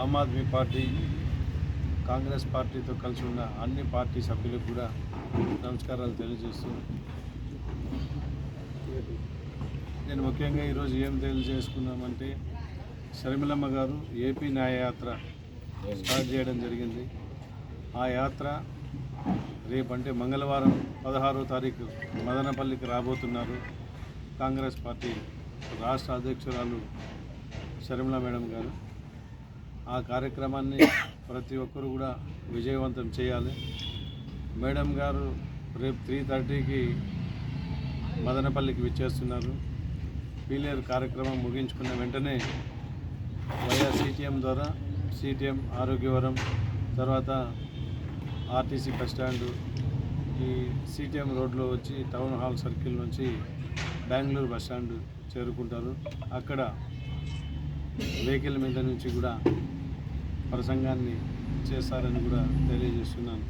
Aam Aadmi party Congress పార్టీతో కలిసి ఉన్న అన్ని పార్టీ సభ్యులకు కూడా నమస్కారాలు తెలియజేస్తూ నేను ముఖ్యంగా ఈరోజు ఏం తెలియజేసుకున్నామంటే శర్మిలమ్మ గారు ఏపీ న్యాయయాత్ర స్టార్ట్ చేయడం జరిగింది. ఆ యాత్ర రేపంటే మంగళవారం పదహారో తారీఖు మదనపల్లికి రాబోతున్నారు కాంగ్రెస్ పార్టీ రాష్ట్ర అధ్యక్షురాలు శర్మిల మేడం గారు. ఆ కార్యక్రమాన్ని ప్రతి ఒక్కరు కూడా విజయవంతం చేయాలి. మేడం గారు రేపు త్రీ థర్టీకి మదనపల్లికి విచ్చేస్తున్నారు. పీలేరు కార్యక్రమం ముగించుకున్న వెంటనే వైఆర్ సిటిఎం ద్వారా సిటిఎం ఆరోగ్యవరం తర్వాత ఆర్టీసీ బస్ స్టాండ్ ఈ సిటిఎం రోడ్లో వచ్చి టౌన్ హాల్ సర్కిల్ నుంచి బెంగళూరు బస్ స్టాండ్ చేరుకుంటారు. అక్కడ వెహికల్ మీద నుంచి కూడా ప్రసంగాన్ని చేస్తారని కూడా తెలియజేస్తున్నాను.